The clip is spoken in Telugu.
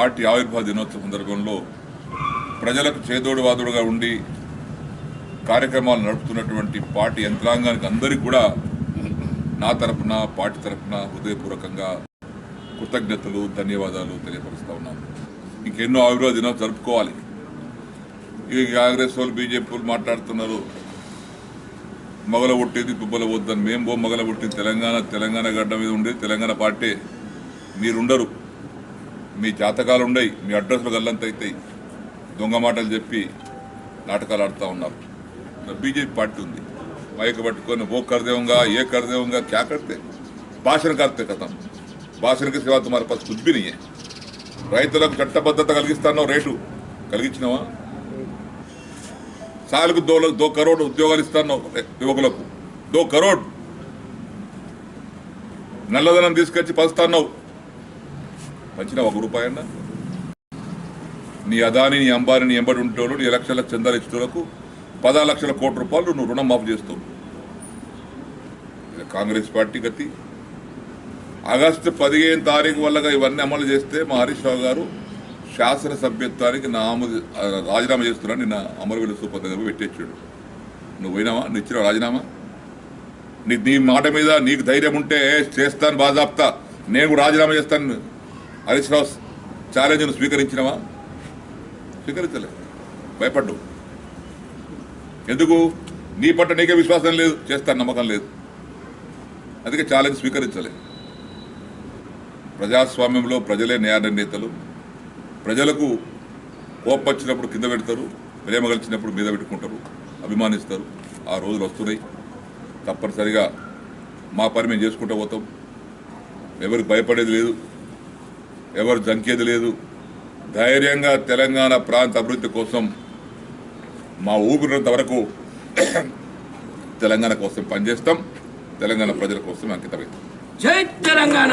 పార్టీ ఆవిర్భావ దినోత్సవ సందర్భంలో ప్రజలకు చేదోడువాదుడుగా ఉండి కార్యక్రమాలు నడుపుతున్నటువంటి పార్టీ యంత్రాంగానికి అందరికీ కూడా నా తరపున పార్టీ తరపున హృదయపూర్వకంగా కృతజ్ఞతలు ధన్యవాదాలు తెలియపరుస్తూ ఉన్నాను. ఇంకెన్నో ఆవిర్భావ దినోత్సవం జరుపుకోవాలి. ఈ కాంగ్రెస్ వాళ్ళు బీజేపీ వాళ్ళు మాట్లాడుతున్నారు. మొగల పుట్టేది తుబ్బల వద్దని. మేము బో మొగల పుట్టింది తెలంగాణ తెలంగాణ గడ్డ మీద ఉండేది తెలంగాణ పార్టీ. మీరుండరు. మీ జాతకాలు ఉండయి మీ అడ్రస్లు అయితే దొంగ మాటలు చెప్పి నాటకాలు ఆడుతూ ఉన్నారు. బీజేపీ పార్టీ ఉంది. మైక్ పట్టుకొని ఓ కరదేవంగా ఏ కరదేవంగా క్యా కడితే భాషణ కడితే కథం భాషణకి సేవ మరి పసు కుద్బినియే రైతులకు చట్టబద్ధత కలిగిస్తానో రేటు కలిగించినావా సాలకు దో దో కరోడ్ ఉద్యోగాలు ఇస్తాను యువకులకు. దో కరోడ్. నల్లదనం తీసుకొచ్చి పలుస్తాన్నావు వచ్చిన ఒక రూపాయన్నా నీ అదాని నీ అంబాని నీ ఎంబడి ఉంటేవాడు నీ లక్షల చందాలు ఇచ్చేటోళ్ళకు పదహారు లక్షల కోట్ల రూపాయలు నువ్వు రుణం మాఫ్ చేస్తావు. కాంగ్రెస్ పార్టీ గతి. ఆగస్టు పదిహేను తారీఖు వల్లగా ఇవన్నీ అమలు చేస్తే మా హరీష్ రావు గారు శాసనసభ్యత్వానికి నా రాజీనామా చేస్తున్నాను నిన్న అమరవీల సూపర్ దగ్గర పెట్టేచ్చాడు నువ్వు పోయినావా? నువ్వు ఇచ్చిన రాజీనామా? నీ నీ మాట మీద నీకు ధైర్యం ఉంటే చేస్తాను బాజాప్తా. నేను రాజీనామా చేస్తాను. హరీష్ రావు ఛాలెంజ్ను స్వీకరించినవా? స్వీకరించలే. భయపడ్డు. ఎందుకు? నీ పట్ల నీకే విశ్వాసం లేదు. చేస్తాను నమ్మకం లేదు. అందుకే ఛాలెంజ్ స్వీకరించలే. ప్రజాస్వామ్యంలో ప్రజలే న్యాయ నిర్ణేతలు. ప్రజలకు కోపం వచ్చినప్పుడు కింద పెడతారు ప్రేమ కలిసినప్పుడు మీద పెట్టుకుంటారు అభిమానిస్తారు. ఆ రోజులు వస్తున్నాయి. తప్పనిసరిగా మా పని మేము చేసుకుంటూ పోతాం. ఎవరికి భయపడేది లేదు. ఎవరు జంకేది లేదు. ధైర్యంగా తెలంగాణ ప్రాంత అభివృద్ధి కోసం మా ఊపిరినంత వరకు తెలంగాణ కోసం పనిచేస్తాం. తెలంగాణ ప్రజల కోసం అంకితమైతాం జై తెలంగాణ!